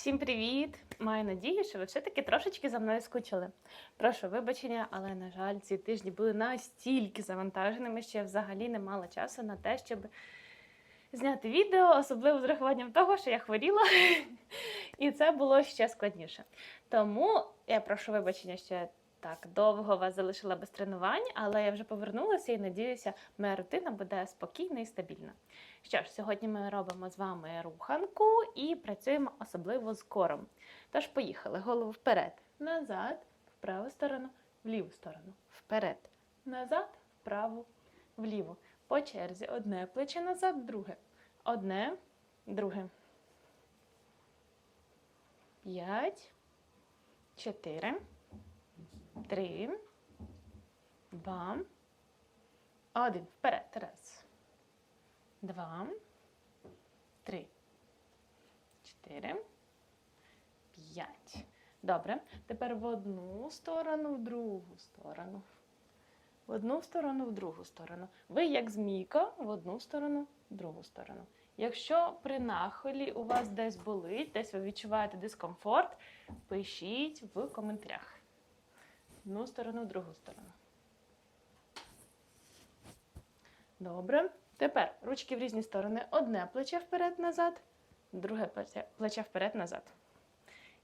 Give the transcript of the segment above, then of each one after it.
Всім привіт! Маю надію, що ви все-таки трошечки за мною скучили. Прошу вибачення, але на жаль, ці тижні були настільки завантаженими, що я взагалі не мала часу на те, щоб зняти відео, особливо з рахуванням того, що я хворіла, і це було ще складніше. Тому я прошу вибачення, що так довго вас залишила без тренувань, але я вже повернулася і надіюся, моя рутина буде спокійна і стабільна. Що ж, сьогодні ми робимо з вами руханку і працюємо особливо з кором. Тож поїхали. Голову вперед, назад, в праву сторону, в ліву сторону, вперед, назад, вправо, вліво. По черзі одне плече назад, друге. Одне, друге. П'ять, чотири, три, два, один. Вперед. Раз два, три, чотири, п'ять. Добре. Тепер в одну сторону, в другу сторону. В одну сторону, в другу сторону. Ви, як змійка, в одну сторону, в другу сторону. Якщо при нахилі у вас десь болить, десь ви відчуваєте дискомфорт, пишіть в коментарях. Одну сторону, другу сторону. Добре. Тепер ручки в різні сторони. Одне плече вперед-назад, друге плече вперед-назад.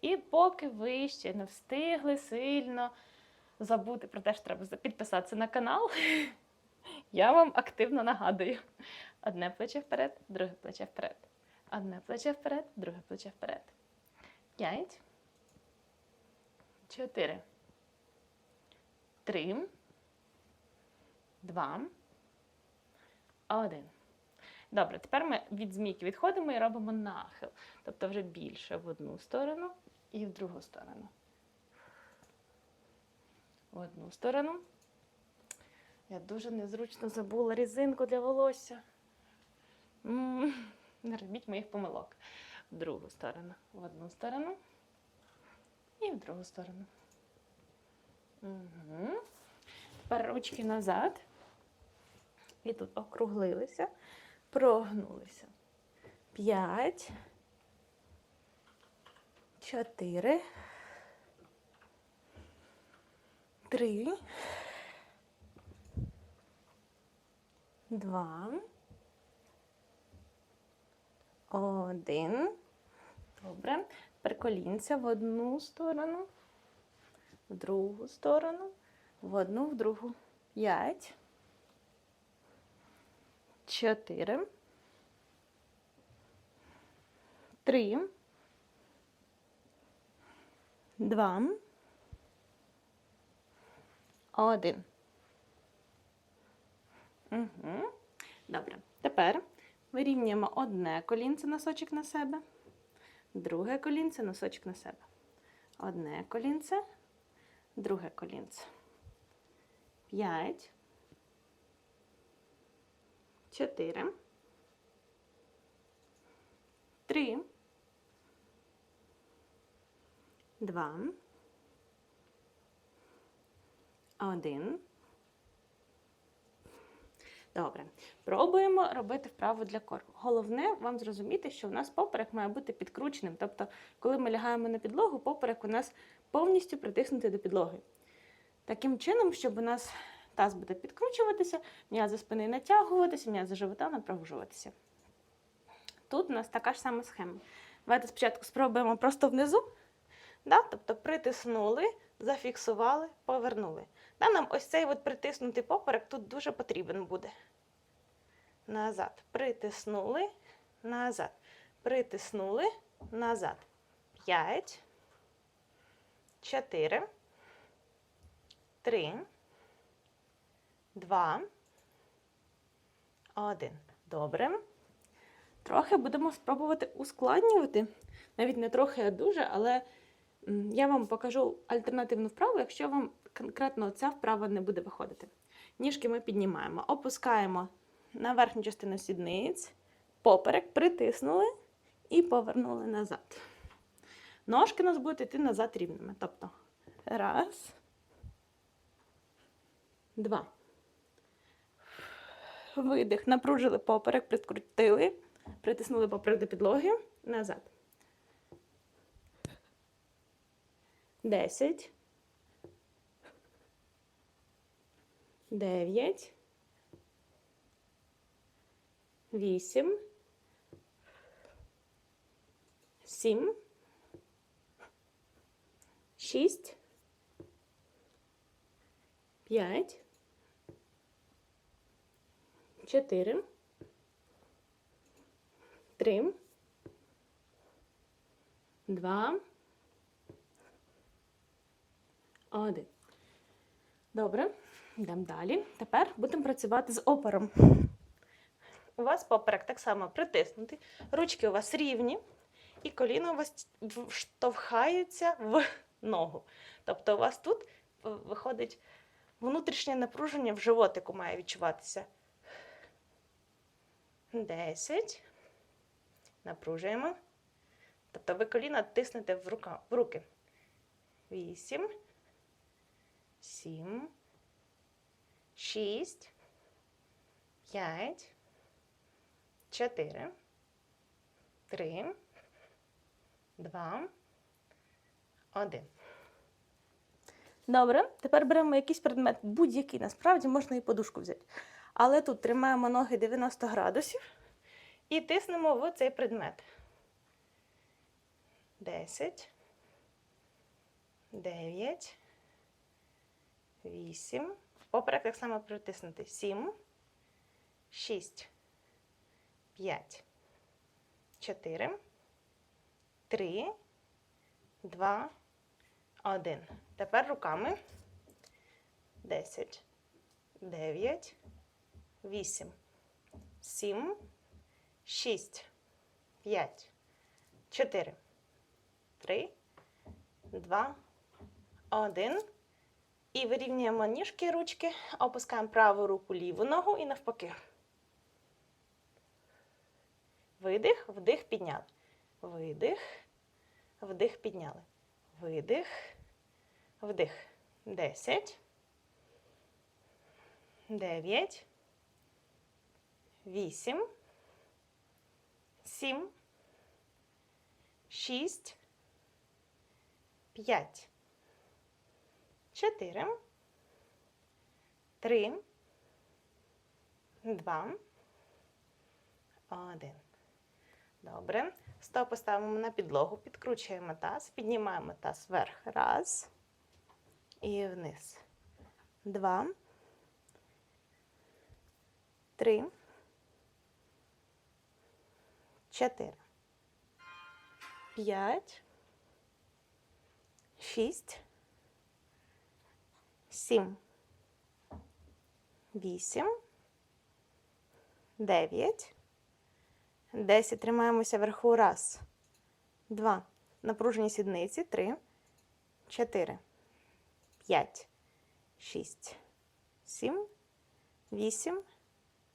І поки ви ще не встигли сильно забути про те, що треба підписатися на канал, я вам активно нагадую. Одне плече вперед, друге плече вперед. Одне плече вперед, друге плече вперед. П'ять. Чотири. Три. Два. Один. Добре, тепер ми від змійки відходимо і робимо нахил. Тобто вже більше в одну сторону і в другу сторону. В одну сторону. Я дуже незручно забула різинку для волосся. Не робіть моїх помилок. В другу сторону. В одну сторону і в другу сторону. Угу. Тепер ручки назад. І тут округлилися, прогнулися. П'ять. Чотири. Три. Два. Один. Добре. Тепер колінця в одну сторону, в другу сторону, в одну, в другу. П'ять чотири, три, два, один. Угу. Добре. Тепер вирівнюємо одне колінце носочок на себе, друге колінце носочок на себе. Одне колінце, друге колінце. П'ять чотири, три, два, один. Добре. Пробуємо робити вправу для кору. Головне вам зрозуміти, що у нас поперек має бути підкрученим. Тобто, коли ми лягаємо на підлогу, поперек у нас повністю притиснутий до підлоги. Таким чином, щоб у нас Таз буде підкручуватися, м'язи спини натягуватися, м'язи живота напружуватися. Тут у нас така ж сама схема. Давайте спочатку спробуємо просто внизу. Да? Тобто притиснули, зафіксували, повернули. Да? Нам ось цей от притиснутий поперек тут дуже потрібен буде. Назад. Притиснули, назад. Притиснули, назад. П'ять. Чотири. Три два, один. Добре. Трохи будемо спробувати ускладнювати. Навіть не трохи, а дуже, але я вам покажу альтернативну вправу, якщо вам конкретно ця вправа не буде виходити. Ніжки ми піднімаємо, опускаємо на верхню частину сідниць, поперек, притиснули і повернули назад. Ножки у нас будуть йти назад рівними. Тобто, раз, два. Видих, напружили поперек, прискрутили, притиснули поперек до підлоги, назад. Десять. Дев'ять. Вісім. Сім. Шість. П'ять. Чотири. Три. Два. Один. Добре. Йдемо далі. Тепер будемо працювати з опором. У вас поперек так само притиснутий. Ручки у вас рівні, і коліна у вас штовхаються в ногу. Тобто у вас тут е, виходить внутрішнє напруження в животику має відчуватися. Десять. Напружуємо. Тобто ви коліна тиснете в, рука, в руки. Вісім. Сім. Шість. П'ять. Чотири. Три. Два. Один. Добре. Тепер беремо якийсь предмет, будь-який. Насправді можна і подушку взяти. Але тут тримаємо ноги 90 градусів і тиснемо в цей предмет. 10, 9, 8. Поперек так само притиснути. 7, 6, 5, 4, 3, 2, 1. Тепер руками. 10, 9, 8, 7, 6, 5, 4, 3, 2, 1. І вирівнюємо ніжки ручки, опускаємо праву руку, ліву ногу і навпаки. Видих, вдих, підняли. Видих, вдих, підняли. Видих, вдих. 10, 9, 8, 7, 6, 5, 4, 3, 2, 1. Добре. Стопи ставимо на підлогу, підкручуємо таз, піднімаємо таз вверх. Раз. І вниз. Два. Три. Чотири. П'ять. Шість. Сім. Вісім. Дев'ять. Десять. Тримаємося вверху. Раз. Два. Напружені сідниці. Три. Чотири. П'ять. Шість. Сім. Вісім.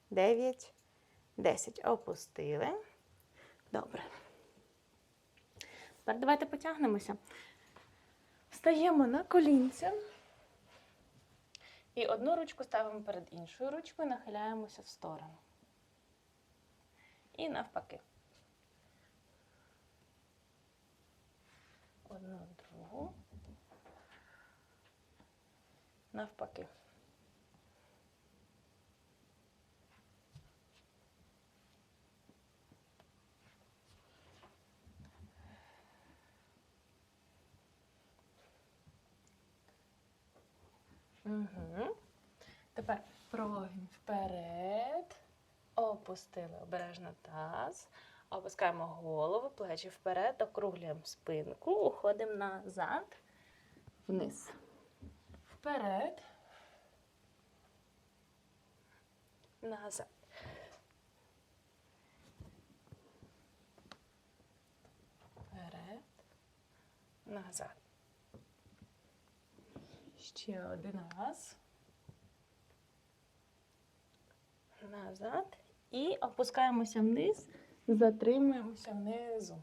Дев'ять. Десять. Опустили. Добре. Тепер давайте потягнемося. Встаємо на колінця. І одну ручку ставимо перед іншою ручкою, нахиляємося в сторону. І навпаки. Одну, другу. Навпаки. Угу. Тепер прогін вперед. Опустили обережно таз. Опускаємо голову, плечі вперед, округлюємо спинку, уходимо назад, вниз. Вперед. Назад. Вперед. Назад. Ще один раз. Назад. І опускаємося вниз, затримуємося внизу.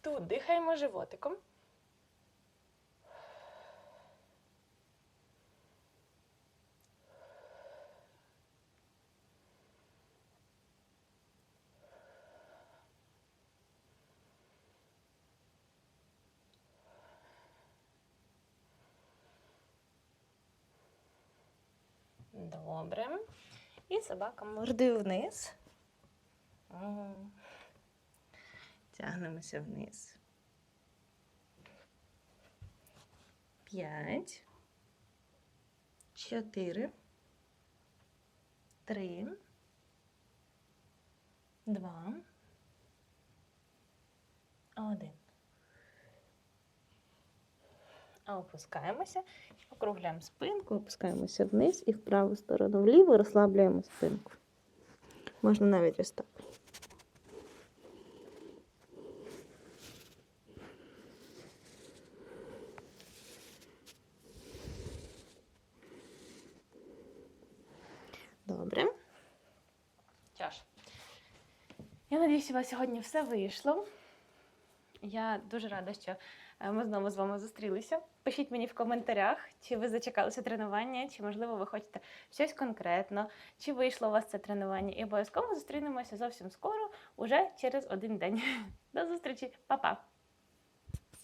Тут дихаємо животиком. Добре. І собака мордою вниз. М. Тягнемося вниз. П'ять. Чотири. Три. Два. Один. Опускаємося, округляємо спинку, опускаємося вниз і в праву сторону вліво розслаблюємо спинку. Можна навіть ось так. Добре. Ж, я надіюсь, у вас сьогодні все вийшло. Я дуже рада, що ми знову з вами зустрілися. Пишіть мені в коментарях, чи ви зачекалися тренування, чи, можливо, ви хочете щось конкретно, чи вийшло у вас це тренування. І обов'язково зустрінемося зовсім скоро, уже через один день. До зустрічі, Па-па!